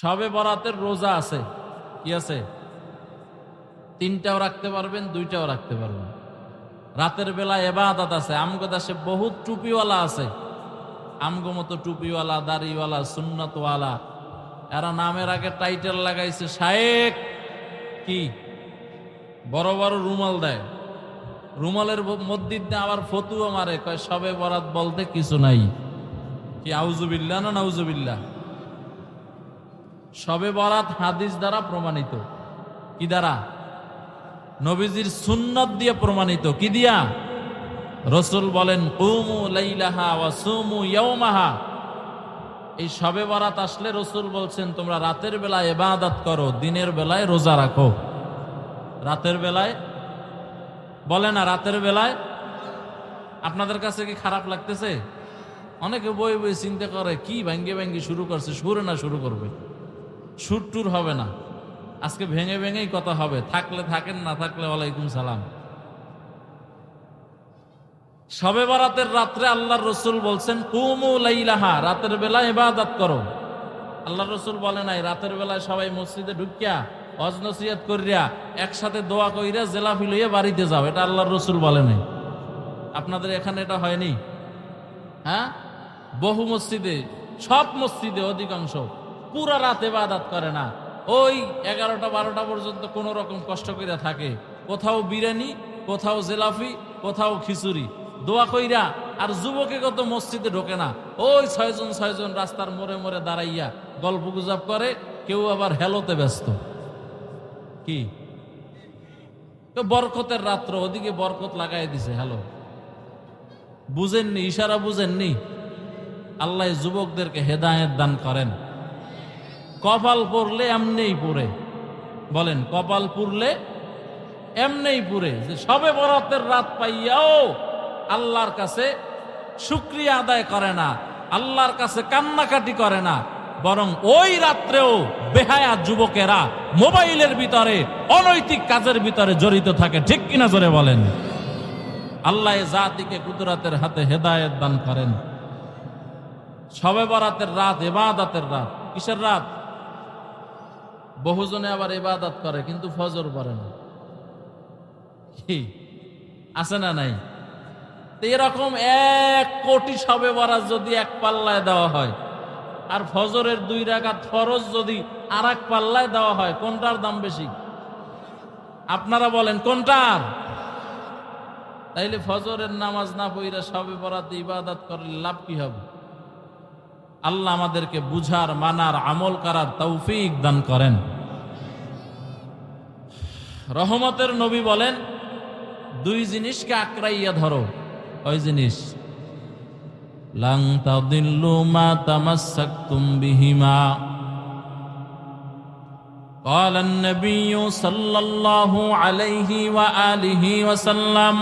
সবে বরাতের রোজা আছে। কি আছে? তিনটাও রাখতে পারবেন, দুইটাও রাখতে পারবেন। রাতের বেলা এবাদত আছে। আমগো দেশে বহুত টুপিওয়ালা আছে। আমগো মতো টুপিওয়ালা, দাড়িওয়ালা, সুন্নতওয়ালা। এরা নামের আগে টাইটেল লাগাইছে, শায়েক কি? বড় বড় রুমাল দেয়। রুমালের মধ্যে আবার ফতুয়া মারে। কয়, সবে বরাত বলতে কিছু নাই। কি আউজুবিল্লা না নাউজুবিল্লা সবে বরাত হাদিস দ্বারা প্রমাণিত। কি দ্বারা? নবীজির সুন্নত দিয়ে প্রমাণিত। কি দিয়া? রসুল বলেন উমু লাইলাহা ওয়া সুমু ইয়াউমাহা। এই সবে বরাত আসলে রসুল বলছেন, তোমরা রাতের বেলায় এবাদত করো, দিনের বেলায় রোজা রাখো। রাতের বেলায়? বলে না, রাতের বেলায়? আপনাদের কাছে কি খারাপ লাগতেছে? অনেকে বই বই চিন্তা করে, কি ভাঙ্গে ভাঙ্গে শুরু করছে, সুরে না শুরু করবে? সুর টুর হবে না। আজকে ভেঙে ভেঙেই কথা হবে। থাকলে থাকেন, না থাকলে ওয়ালাইকুম সালাম। সবে বারাতের রাত্রে আল্লাহর রসুল বলছেন, কুমু লাইলাহা, রাতের বেলা ইবাদত করো। আল্লাহ রসুল বলে নাই, রাতের বেলায় সবাই মসজিদে ঢুকিয়া অজ নসিহত করিয়া একসাথে দোয়া কইরা জেলাফি লইয়া বাড়িতে যাও। এটা আল্লাহর রসুল বলে নাই। আপনাদের এখানে এটা হয়নি? হ্যাঁ? বহু মসজিদে, সব মসজিদে অধিকাংশ পুরা রাত এবাদাত করে না। ওই এগারোটা বারোটা পর্যন্ত কোনো রকম কষ্ট করে থাকে। কোথাও বিরিয়ানি, কোথাও জেলাফি, কোথাও খিচুড়ি। দোয়া কইরা আর যুবকে কত মসজিদে ঢোকে না। ওই ছয়জন ছয়জন রাস্তার মোড়ে মোড়ে দাঁড়াইয়া গল্প গুজব করে, কেউ আবার হেলোতে ব্যস্ত। কি? বরকতের রাত্র, ওদিকে বরকত লাগাই দিছে, হ্যালো। বুঝেননি, ইশারা বুঝেননি? আল্লাহ যুবকদেরকে হেদায়েত দান করেন। কপাল পড়লে এমনেই পড়ে বলেন, কপাল পুরলে এমনেই পুরে। যে সবে বরাতের রাত পাইয়াও আল্লাহর কাছে শুক্রিয়া আদায় করে না, আল্লাহর কাছে কান্নাকাটি করে না, বরং ওই রাত্রেও বেহায়া যুবকেরা মোবাইলের ভিতরে, অনৈতিক কাজের ভিতরে জড়িত থাকে। ঠিক কিনা জোরে বলেন? আল্লাহ জাতিকে কুদরাতের হাতে হেদায়েত দান করেন। সবে বরাতের রাত, এবাদাতের রাত, কিসের রাত? বহুজনে আবার ইবাদত করে, কিন্তু ফজর পড়ে না। কি? আছে না নাই? এরকম এক কোটি সবে বরাত যদি এক পাল্লায় দেওয়া হয়, আর ফজরের দুই রাকাত ফরজ যদি আর এক পাল্লায় দেওয়া হয়, কোনটার দাম বেশি? আপনারা বলেন, কোনটার? তাইলে ফজরের নামাজ না পইরা সবে বরাতে ইবাদত করলে লাভ কি হবে? আল্লাহ আমাদেরকে বুঝার মানার আমল করার তৌফিক দান করেন রহমতের নবী বলেন দুই জিনিসকে আঁকড়াইয়া ধরো ওই জিনিস লাং তাদিল্লু মা তামাসসাকতুম বিহিমা قال النبي صلى الله عليه وآله وسلم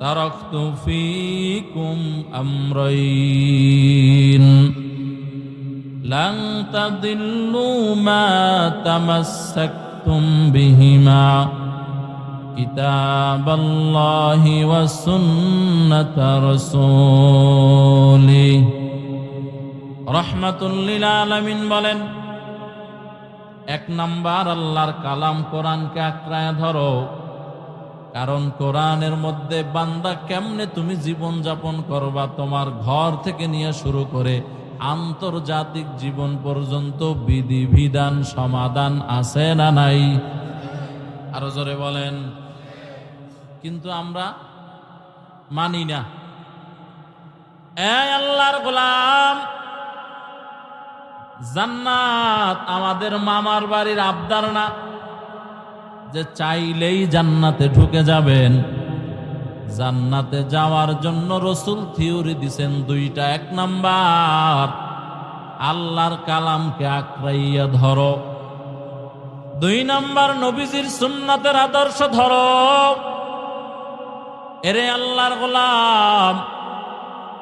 تركت فيكم أمرين لن تضلوا ما تمسكتم بهما كتاب الله وسنة رسوله رحمة للعالمين বলেন এক নাম্বার আল্লাহর কালাম কোরআনকে আঁকড়ায় ধরো কারণ কোরআনের মধ্যে বান্দা কেমনে তুমি জীবন যাপন করবা, তোমার ঘর থেকে নিয়ে শুরু করে আন্তর্জাতিক জীবন পর্যন্ত বিধিবিধান সমাধান আছে না নাই? আরও জোরে বলেন। কিন্তু আমরা মানি না। আল্লাহর গোলাম, জান্নাত আমাদের মামার বাড়ির আবদার না। যে চাইলেই জান্নাতে ঢুকে যাবেন। জান্নাতে যাওয়ার জন্য রসুল থিওরি দিছেন দুইটা, এক নাম্বার, আল্লাহর কালামকে আঁকড়াইয়া ধরো। দুই নাম্বার, নবীজির সুন্নাতের আদর্শ ধরো। এরে আল্লাহর গোলাম,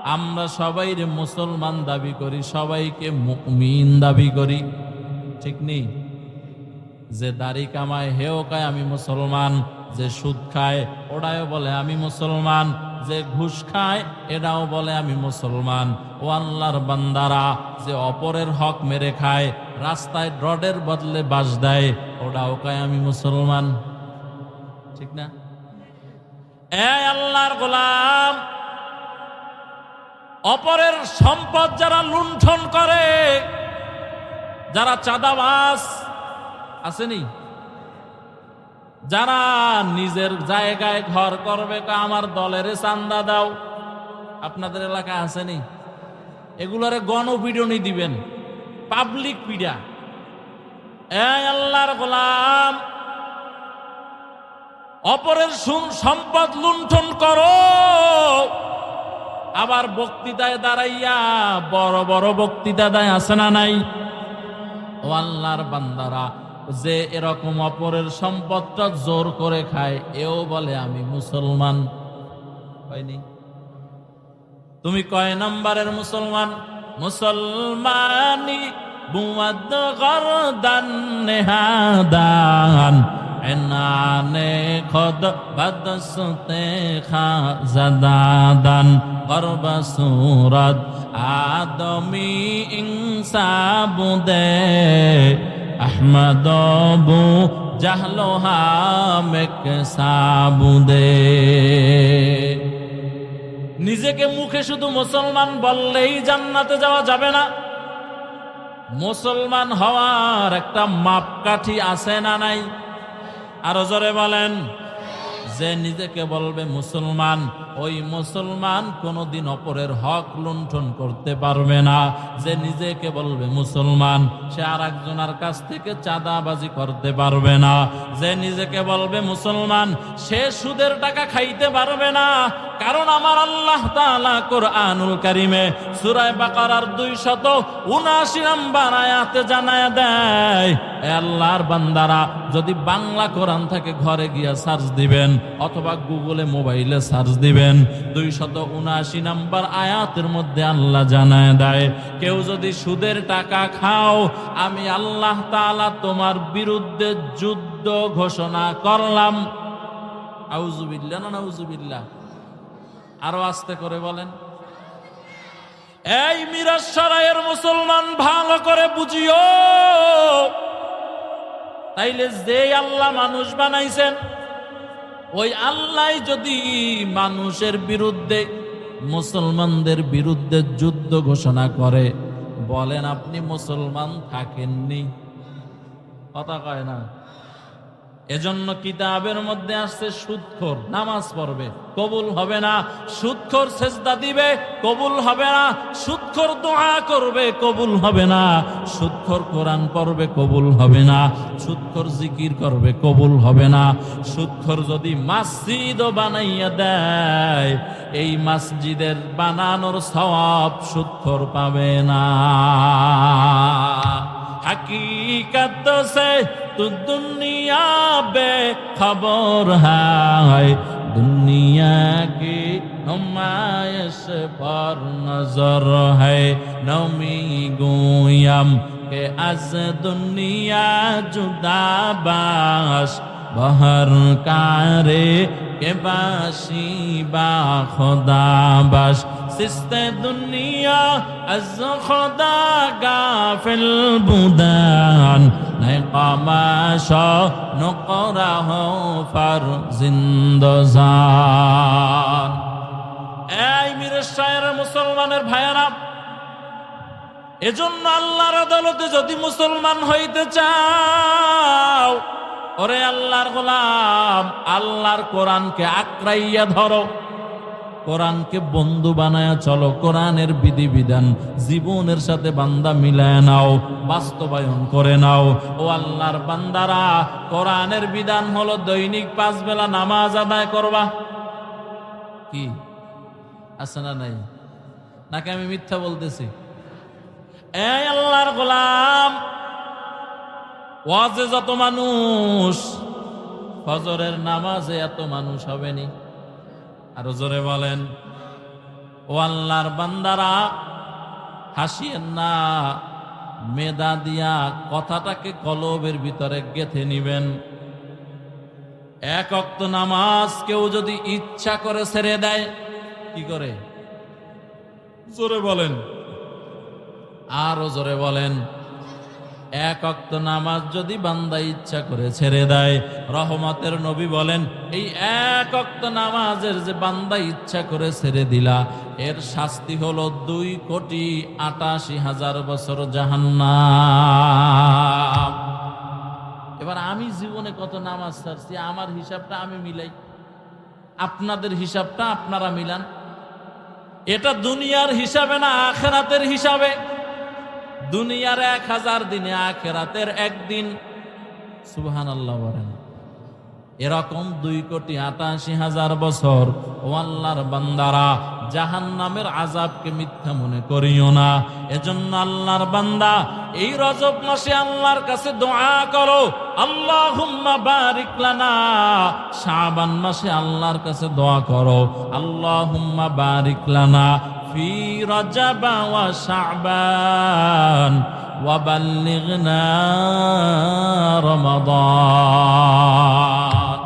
আমরা সবাই রে মুসলমান দাবি করি, সবাইকে মুমিন দাবি করি। ঠিক নেই? যে দাড়ি কামায় হেও কায়, আমি মুসলমান। যে সুদ খায় ওটাও বলে, আমি মুসলমান। যে ঘুষ খায় এটাও বলে, আমি মুসলমান। ও আল্লাহর বান্দারা, যে অপরের হক মেরে খায়, রাস্তায় রডের বদলে বাস দেয়, ওটাও কয়, আমি মুসলমান। ঠিক না? এ আল্লাহর গোলাম, অপরের সম্পদ যারা লুণ্ঠন করে, যারা চাঁদাবাস আসেনি? যারা নিজের জায়গায় ঘর করবে আমার দলের চান্দা দাও। আপনাদের এলাকা আসেনি? এগুলোরে গণপিডনি দিবেন। পাবলিক পিডা। আল্লাহর গোলাম অপরের সম্পদ লুণ্ঠন করো। আবার বক্তৃতায় দাঁড়াইয়া, বড় বড় বক্তৃতা দেয় আসে না নাই? ও আল্লাহর বান্দারা যে এরকম অপরের সম্পদটা জোর করে খায়, এও বলে, আমি মুসলমান। হয়নি। তুমি কয় নম্বরের মুসলমান? মুসলমানি গর্ব সুরত আদমি ইনসাবুদে আহমদ বু জাহলো মেক সাবুদে। নিজেকে মুখে শুধু মুসলমান বললেই জান্নাতে যাওয়া যাবে না। মুসলমান হওয়ার একটা মাপকাঠি আছে না নাই? আরও জোরে বলেন। যে নিজেকে বলবে মুসলমান, ওই মুসলমান কোনোদিন অপরের হক লুণ্ঠন করতে পারবে না। যে নিজেকে বলবে মুসলমান, সে আর একজনের কাছ থেকে চাঁদাবাজি করতে পারবে না। যে নিজেকে বলবে মুসলমান, সে সুদের টাকা খাইতে পারবে না। কারণ আমার আল্লাহ তাআলা কোরআনুল কারিমে সূরায়ে বাকারার 279 নাম্বার আয়াতে জানায় দেয় আল্লাহর বান্দারা, যদি বাংলা কোরআন থেকে ঘরে গিয়া সার্চ দিবেন অথবা গুগলে মোবাইলে সার্চ দিবেন, দুইশত উনআশি নাম্বার আয়াতের মধ্যে আল্লাহ জানায় দেয়, কেউ যদি সুদের টাকা খাও, আমি আল্লাহ তাআলা তোমার বিরুদ্ধে যুদ্ধ ঘোষণা করলাম। আউজুবিল্লাহ না নাউজুবিল্লাহ আরও আস্তে করে বলেন। এই মিরাজ সারায়ের মুসলমান ভালো করে বুঝিও। তাইলে যে আল্লাহ মানুষ বানাইছেন, ওই আল্লাহ যদি মানুষের বিরুদ্ধে, মুসলমানদের বিরুদ্ধে যুদ্ধ ঘোষণা করে, বলেন আপনি মুসলমান থাকেননি। কথা কয় না। এজন্য কিতাবের মধ্যে আসছে সুদখোর নামাজ পড়বে। কবুল হবে না সুদখোর সেজদা দিবে, কবুল হবে না সুদখোর দোয়া করবে, কবুল হবে না। সুদখোর কোরআন পড়বে, কবুল হবে না। সুদখোর জিকির করবে, কবুল হবে না। সুদখোর যদি মসজিদও বানাইয়া দেয়, এই মসজিদের বানানোর সওয়াব সুদখোর পাবে না। হাকিকত সে তু দুনিয়া বে খবর হায়। দুনিয়া কি নুমাইশ পর নজর হয়। নমি গুয়াম কে আজ দুনিয়া জুদাবাস। বহর কারে কে বাসি বা খোদাবাস। দুনিয়া, আজ খোদা গাফিল বুদান। নাই কামাশ, নকরাহ ফার জিন্দজান। এই মিরের শায়ের মুসলমানের ভাইয়ারা, এজন্য আল্লাহর আদালতে যদি মুসলমান হইতে চাও, ওরে আল্লাহর গোলাম, আল্লাহর কোরআনকে আক্রাইয়া ধরো। কোরআনকে বন্ধু বানায় চলো, কোরআনের বিধিবিধান জীবনের সাথে বান্দা মিলায় নাও, বাস্তবায়ন করে নাও। ও আল্লাহর বান্দারা, কোরআনের বিধান হলো দৈনিক পাঁচ বেলা নামাজ আদায় করবা। কি? আছে না নাই? নাকি আমি মিথ্যা বলতেছি? এই আল্লাহর গোলাম, ওয়াজে যত মানুষ, ফজরের নামাজে এত মানুষ হবেনি আরও জোরে বলেন, ও আল্লাহর বান্দারা, হাসিয়েন না, মেদা দিয়া কথাটাকে কলবের ভিতরে গেথে নিবেন। এক অক্ত নামাজ কেউ যদি ইচ্ছা করে ছেড়ে দেয়, কি করে? জোরে বলেন। আরও জোরে বলেন এক অক্ত নামাজ যদি বান্দা ইচ্ছা করে ছেড়ে দেয়, রহমতের নবী বলেন, এই এক অক্ত নামাজের যে বান্দা ইচ্ছা করে ছেড়ে দিলা, এর শাস্তি হলো দুই কোটি আটাশি হাজার বছর জাহান্নাম। এবার আমি জীবনে কত নামাজ ছাড়ছি, আমার হিসাবটা আমি মিলাই। আপনাদের হিসাবটা আপনারা মিলান। এটা দুনিয়ার হিসাবে না, আখেরাতের হিসাবে। দুনিয়ার এক হাজার দিনে আখেরাতের একদিন। সুবহান আল্লাহ বলেন, এরকম দুই কোটি আটাশি হাজার বছর ও আল্লাহর বান্দারা জাহান নামের আজাবকে মিথ্যা মনে করিও না। এজন্য আল্লাহর বান্দা, এই রজব মাসে আল্লাহর কাছে দোয়া করো আল্লাহ মাসে আল্লাহর কাছে দোয়া করো আল্লাহ বারিক লানা ফি রজাবা ওয়া শাবান وبلغنا رمضان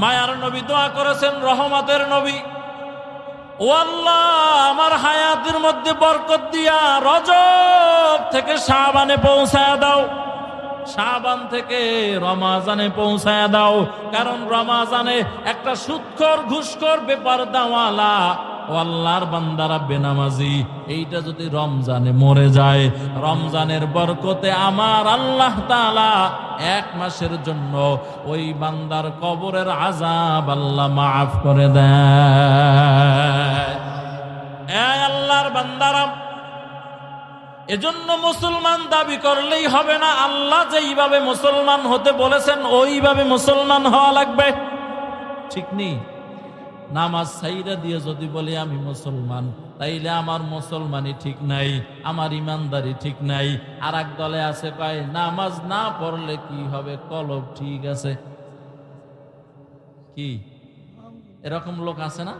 মায়ার নবী দোয়া করেছেন রহমতের নবী ও আল্লাহ আমার হায়াতের মধ্যে বরকত দিয়া রজব থেকে শাবানে পৌঁছায় দাও শাবান থেকে রমাজানে পৌঁছায় দাও কারণ রমাজানে একটা সুৎখর ঘুষখর ব্যাপার দাওয়ালা ও আল্লাহর বান্দারা বেনামাজি, এইটা যদি রমজানে মরে যায়, রমজানের বরকতে আমার আল্লাহ তাআলা এক মাসের জন্য ওই বান্দার কবরের আজাব আল্লাহ মাফ করে দেয়। আল্লাহর বান্দারা, এজন্য মুসলমান দাবি করলেই হবে না, আল্লাহ যেইভাবে মুসলমান হতে বলেছেন, ওইভাবে মুসলমান হওয়া লাগবে। ঠিক নেই? নামাজ সাইরা দিয়ে যদি বলি আমি মুসলমান, তাইলে আমার মুসলমানই ঠিক নাই, আমার ইমানদারি ঠিক নাই। আর এক দলে আছে পাই নামাজ না পড়লে কি হবে? কলব ঠিক আছে। কি? এরকম লোক আছে না?